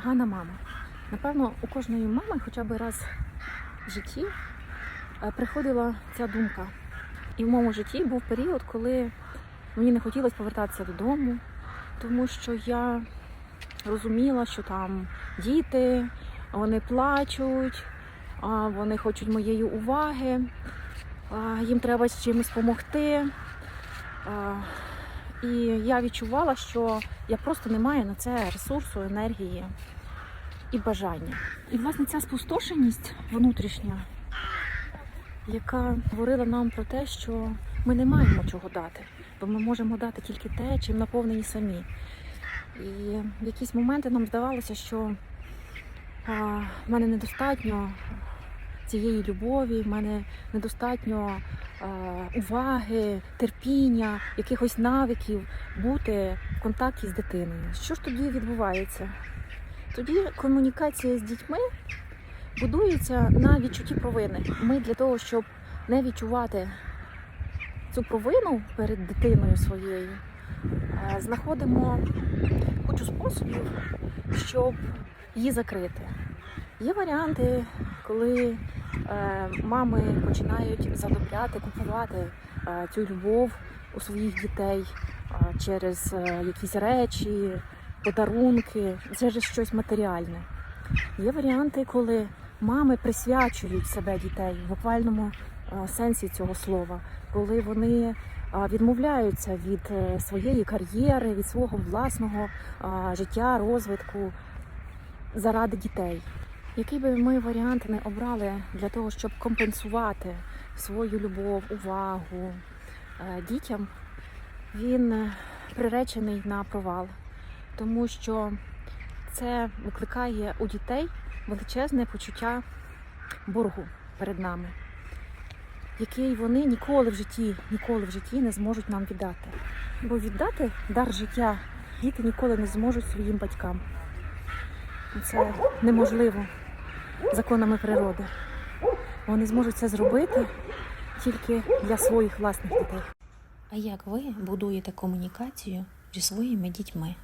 погана мама. Напевно, у кожної мами хоча б раз в житті е, приходила ця думка. І в моєму житті був період, коли мені не хотілося повертатися додому, тому що я розуміла, що там діти, вони плачуть, вони хочуть моєї уваги, їм треба з чимось допомогти. І я відчувала, що я просто не маю на це ресурсу, енергії і бажання. І власне ця спустошеність внутрішня, яка говорила нам про те, що ми не маємо чого дати, бо ми можемо дати тільки те, чим наповнені самі. І в якісь моменти нам здавалося, що в мене недостатньо цієї любові, в мене недостатньо а, уваги, терпіння, якихось навиків бути в контакті з дитиною. Що ж тоді відбувається? Тоді комунікація з дітьми будується на відчутті провини. Ми для того, щоб не відчувати цю провину перед дитиною своєю, е, знаходимо кучу способів, щоб її закрити. Є варіанти, коли е, мами починають задобряти, купувати е, цю любов у своїх дітей е, через е, якісь речі, подарунки, через щось матеріальне. Є варіанти, коли мами присвячують себе дітей в буквальному е, сенсі цього слова, коли вони е, відмовляються від е, своєї кар'єри, від свого власного е, життя, розвитку заради дітей. Який би ми варіант не обрали для того, щоб компенсувати свою любов, увагу е, дітям, він е, приречений на провал, тому що це викликає у дітей величезне почуття боргу перед нами, який вони ніколи в житті, ніколи в житті не зможуть нам віддати. Бо віддати дар життя діти ніколи не зможуть своїм батькам. Це неможливо законами природи. Вони зможуть це зробити тільки для своїх власних дітей. А як ви будуєте комунікацію зі своїми дітьми?